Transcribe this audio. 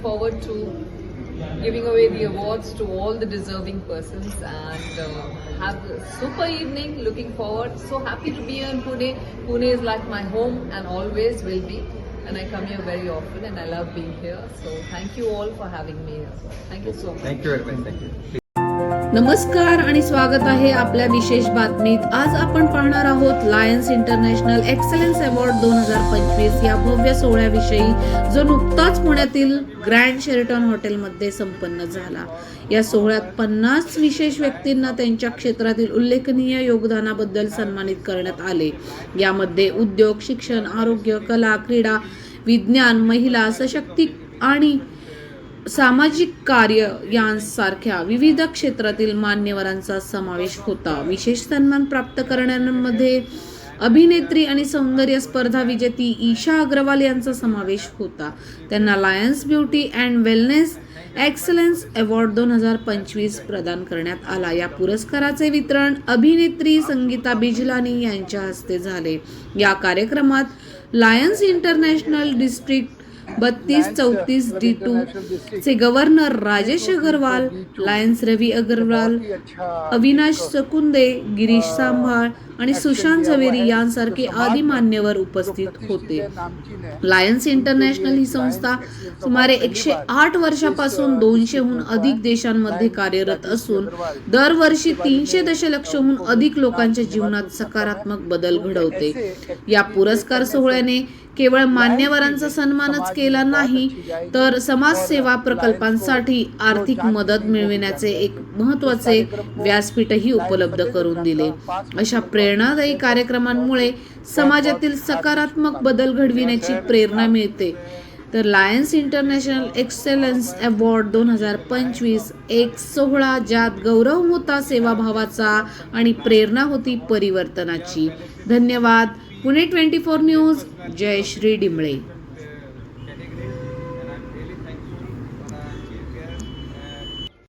forward to giving away the awards to all the deserving persons and uh, have a super evening. Looking forward. So happy to be here in Pune. Pune is like my home and always will be. And I come here very often and I love being here. So thank you all for having me here. Thank you so much. Thank you very much. Thank you. नमस्कार आणि स्वागत आहे आपल्या विशेष बातमीत. आज आपण पाहणार आहोत लायन्स इंटरनॅशनल एक्सलन्स अवॉर्ड दोन हजार पंचवीस या भव्य सोहळ्याविषयी जो नुकताच पुण्यातील ग्रँड शेरटॉन हॉटेलमध्ये संपन्न झाला. या सोहळ्यात पन्नास विशेष व्यक्तींना त्यांच्या क्षेत्रातील उल्लेखनीय योगदानाबद्दल सन्मानित करण्यात आले. यामध्ये उद्योग शिक्षण आरोग्य कला क्रीडा विज्ञान महिला सशक्ती आणि सामाजिक कार्य यांसारख्या विविध क्षेत्रातील मान्यवरांचा समावेश होता. विशेष सन्मान प्राप्त करणाऱ्यांमध्ये अभिनेत्री आणि सौंदर्य स्पर्धा विजेती ईशा अग्रवाल यांचा समावेश होता. त्यांना Lions beauty and wellness excellence award दोन हजार पंचवीस प्रदान करण्यात आला. या पुरस्काराचे वितरण अभिनेत्री संगीता बिजलानी यांच्या हस्ते झाले. या कार्यक्रमात लायन्स इंटरनॅशनल डिस्ट्रिक्ट बत्तीस चौतीस डी टू चे गव्हर्नर राजेश अगरवाल लायन्स रवी अगरवाल अविनाश सकुंदे गिरीश सांभाळ आणि सुशांत झवेरी यांसारखे आदी मान्यवर उपस्थित होते. लायन्स इंटरनॅशनल ही संस्था सुमारे एकशे आठ वर्षापासून दोनशेहून अधिक देशांमध्ये कार्यरत असून दरवर्षी तीनशे दशलक्षहून अधिक लोकांच्या जीवनात सकारात्मक बदल घडवते. या पुरस्कार सोहळ्याने केवळ मान्यवरांचा सन्मानच केला नाही तर समाजसेवा प्रकल्पांसाठी आर्थिक मदत मिळविण्याचे एक महत्त्वाचे व्यासपीठही उपलब्ध करून दिले. अशा प्रेरणादायी कार्यक्रमांमुळे समाजातील सकारात्मक बदल घडविण्याची प्रेरणा मिळते. तर लायन्स इंटरनॅशनल एक्सेलन्स अवॉर्ड दोन हजार पंचवीस एक सोहळा ज्यात गौरव होता सेवाभावाचा आणि प्रेरणा होती परिवर्तनाची. धन्यवाद. Pune twenty four news जय श्री डिमळे